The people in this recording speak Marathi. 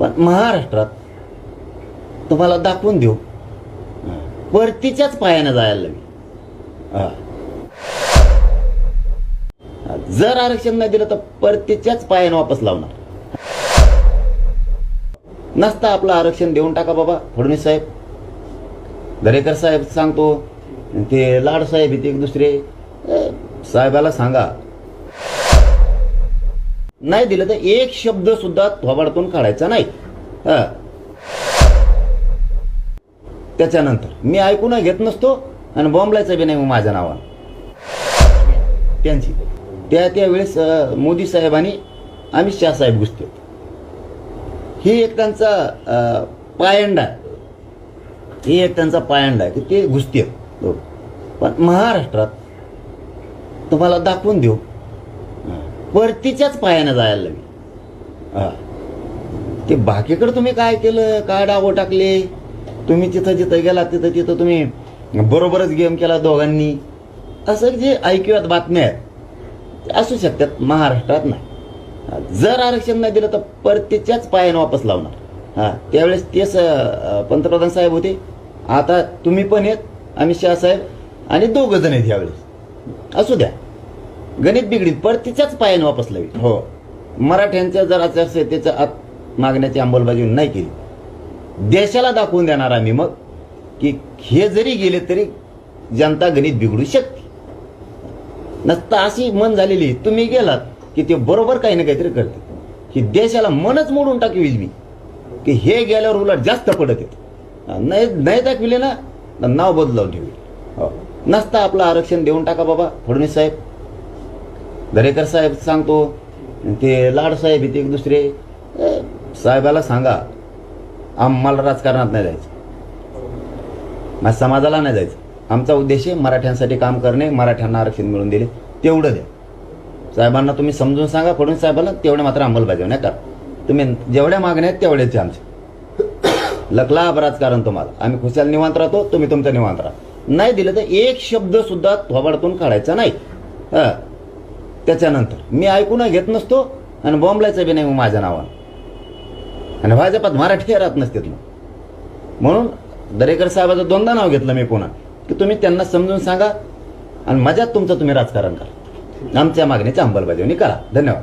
पण महाराष्ट्रात तुम्हाला दाखवून देऊ. परतीच्याच पायानं जायला लागेल. हा. जर आरक्षण नाही दिलं तर परतीच्याच पायानं वापस लावणार. नसता आपलं आरक्षण देऊन टाका बाबा फडणवीस साहेब. दरेकर साहेब सांगतो ते लाड साहेब इथे एक दुसरे. साहेबाला सांगा. नाही दिलं तर एक शब्द सुद्धा थोबाडतून काढायचा नाही. हा. त्याच्यानंतर मी ऐकून घेत नसतो आणि बॉम्बलायचं बी नाही मग माझ्या नावानं. त्यांची. त्या त्यावेळेस मोदी मोदी साहेबांनी अमित शाह साहेब घुसते ही एक त्यांचा पायंडा आहे. ही एक त्यांचा पायंडा आहे की ते घुसते हो. पण महाराष्ट्रात तुम्हाला दाखवून देऊ परतीच्याच पायानं जायला लागली. हां. ते बाकीकडे तुम्ही काय केलं? काय डावं टाकले? तुम्ही तिथं जिथं गेला तिथं तिथं तुम्ही बरोबरच गेम केला दोघांनी. असं जे ऐकूयात बातम्या आहेत ते असू शकतात महाराष्ट्रात नाही. जर आरक्षण नाही दिलं तर परतीच्याच पायानं वापस लावणार. हा त्यावेळेस तेच पंतप्रधान साहेब होते. आता तुम्ही पण आहेत अमित शहा साहेब आणि दोघं जण आहेत यावेळेस. असू द्या. गणित बिगडीत परतीच्याच पायानं वापस लावी. हो. मराठ्यांच्या जर आचारसंहितेच्या आत मागण्याची अंमलबजावणी नाही केली देशाला दाखवून देणार आम्ही मग की हे जरी गेले तरी जनता गणित बिघडू शकते. नसता अशी मन झालेली तुम्ही गेलात की ते बरोबर काही ना काहीतरी करते. ही देशाला मनच मोडून टाकवील मी की हे गेल्यावर उलट जास्त पडत येत नाही नाही दाखविले ना नाव बदलावून ठेवी हो. नसता आपलं आरक्षण देऊन टाका बाबा फडणवीस साहेब. दरेकर साहेब सांगतो ते लाड साहेब इथे एक दुसरे साहेबाला सांगा आम्हाला राजकारणात नाही जायचं. माझ्या समाजाला नाही जायचं. आमचा उद्देश आहे मराठ्यांसाठी काम करणे मराठ्यांना आरक्षण मिळवून दिले तेवढं द्या. साहेबांना तुम्ही समजून सांगा फडणवीस साहेबांना तेवढे मात्र अंमलबजावणी करा. तुम्ही जेवढ्या मागण्या आहेत तेवढ्याच आमचे लकला राजकारण तुम्हाला. आम्ही खुशाल निवांत राहतो तुम्ही तुमचं निवांत राहा. नाही दिलं तर एक शब्द सुद्धा थोबाडतून काढायचा नाही. हा. त्याच्यानंतर. मी ऐकून घेत नसतो आणि बॉम्बलायचं बी नाही मग माझ्या नावानं. आणि भाजपात मराठी राहत नसतात मग. म्हणून दरेकर साहेबाचं दोनदा नाव घेतलं मी पुन्हा. की तुम्ही त्यांना समजून सांगा आणि मजात तुमचं तुम्ही राजकारण करा. आमच्या मागणीची अंमलबजावणी करा. धन्यवाद.